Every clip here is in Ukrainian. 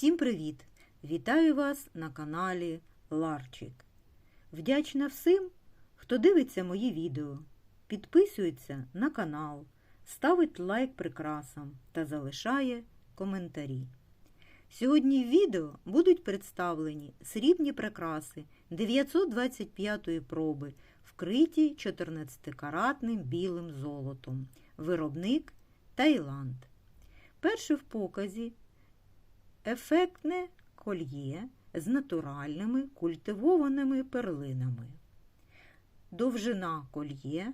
Всім привіт! Вітаю вас на каналі Ларчик. Вдячна всім, хто дивиться мої відео, підписується на канал, ставить лайк прикрасам та залишає коментарі. Сьогодні в відео будуть представлені срібні прикраси 925 проби, вкриті 14-каратним білим золотом. Виробник Таїланд. Перше в показі ефектне кольє з натуральними культивованими перлинами. Довжина кольє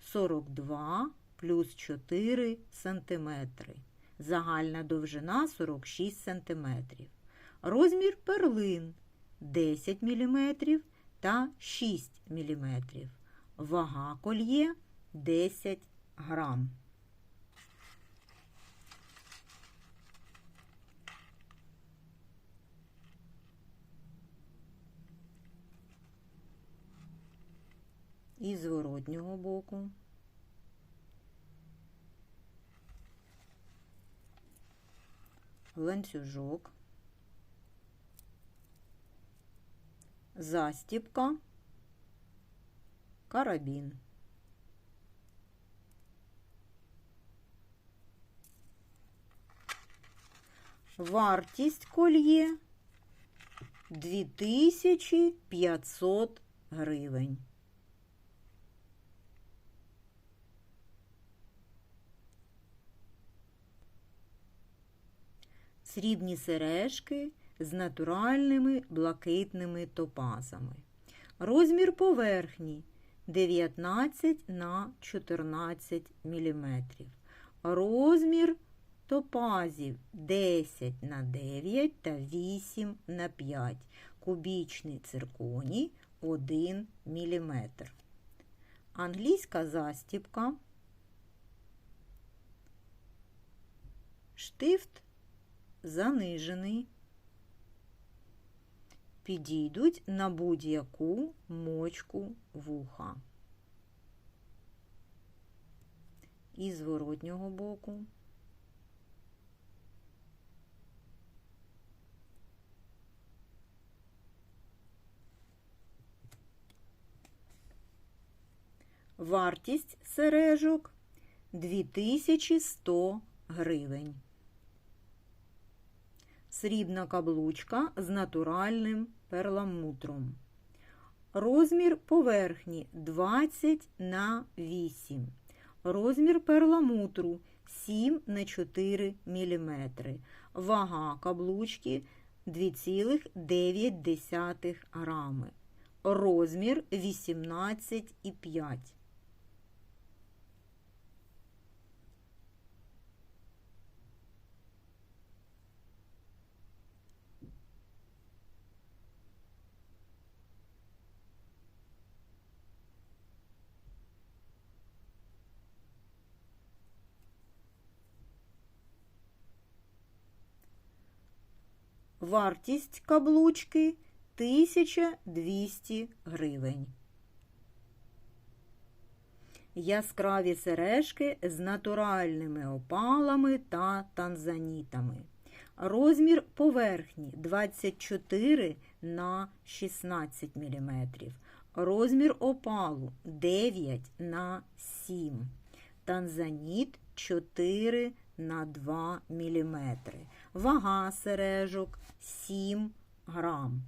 42 плюс 4 см. Загальна довжина 46 см. Розмір перлин 10 мм та 6 мм. Вага кольє 10 грам. І зворотнього боку. Ланцюжок, застіпка, карабін. Вартість кольє 2500 гривень. Срібні сережки з натуральними блакитними топазами. Розмір поверхні 19 на 14 мм. Розмір топазів 10 на 9 та 8 на 5. Кубічний цирконій 1 мм. Англійська застіпка. Штифт занижений. Підійдуть на будь-яку мочку вуха. І зворотнього боку. Вартість сережок 2100 гривень. Срібна каблучка з натуральним перламутром. Розмір поверхні 20 на 8. Розмір перламутру 7 на 4 мм. Вага каблучки 2,9 грами. Розмір 18,5. Вартість каблучки 1200 гривень. Яскраві сережки з натуральними опалами та танзанітами. Розмір поверхні 24 на 16 мм. Розмір опалу 9 на 7 Танзаніт 4 на 2 мм. Вага сережок 7 грам.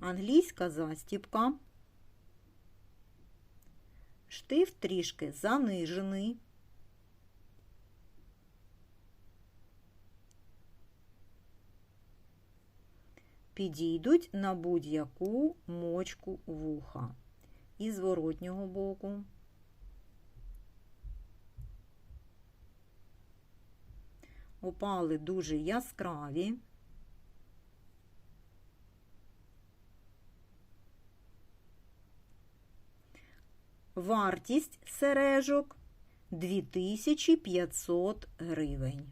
Англійська застіпка. Штифт трішки занижений. Підійдуть на будь-яку мочку вуха. І зворотнього боку. Опали дуже яскраві. Вартість сережок 2500 гривень.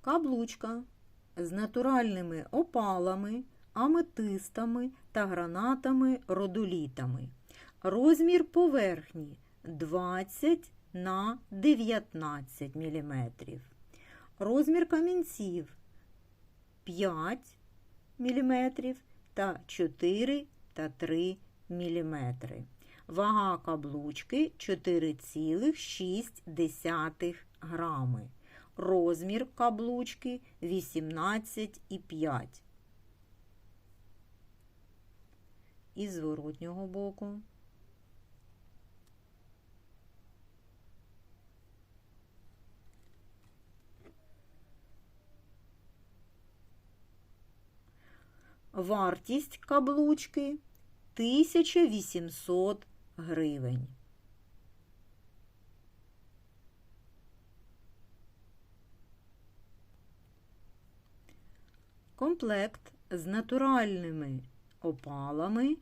Каблучка з натуральними опалами, аметистами та гранатами родолітами. Розмір поверхні 20 на 19 мм. Розмір камінців 5 мм та 4 та 3 мм. Вага каблучки 4,6 грами. Розмір каблучки 18,5. І з зворотнього боку. Вартість каблучки 1800 гривень. Комплект з натуральними опалами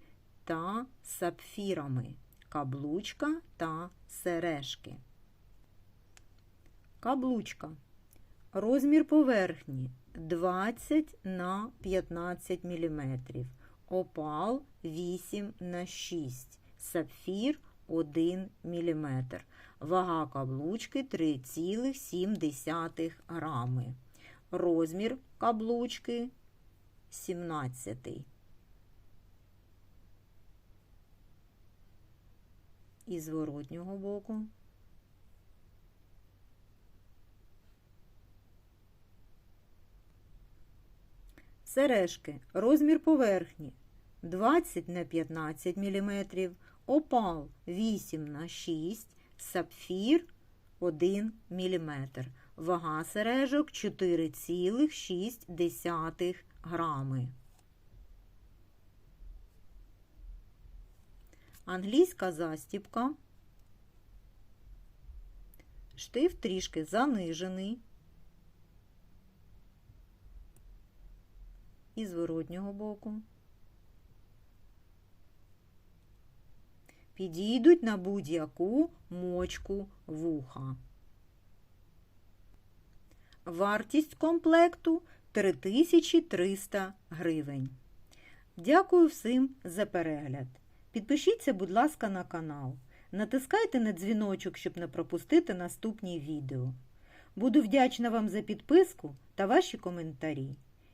та сапфірами, каблучка та сережки. Каблучка. Розмір поверхні 20 на 15 мм. Опал 8 на 6, сапфір 1 мм. Вага каблучки 3,7 грами. Розмір каблучки 17. І зворотнього боку. Сережки. Розмір поверхні 20 на 15 мм, опал 8 на 6, сапфір 1 мм. Вага сережок 4,6 грами. Англійська застіпка. Штиф трішки занижений. І зворотнього боку. Підійдуть на будь-яку мочку вуха. Вартість комплекту 3300 гривень. Дякую всім за перегляд. Підпишіться, будь ласка, на канал. Натискайте на дзвіночок, щоб не пропустити наступні відео. Буду вдячна вам за підписку та ваші коментарі.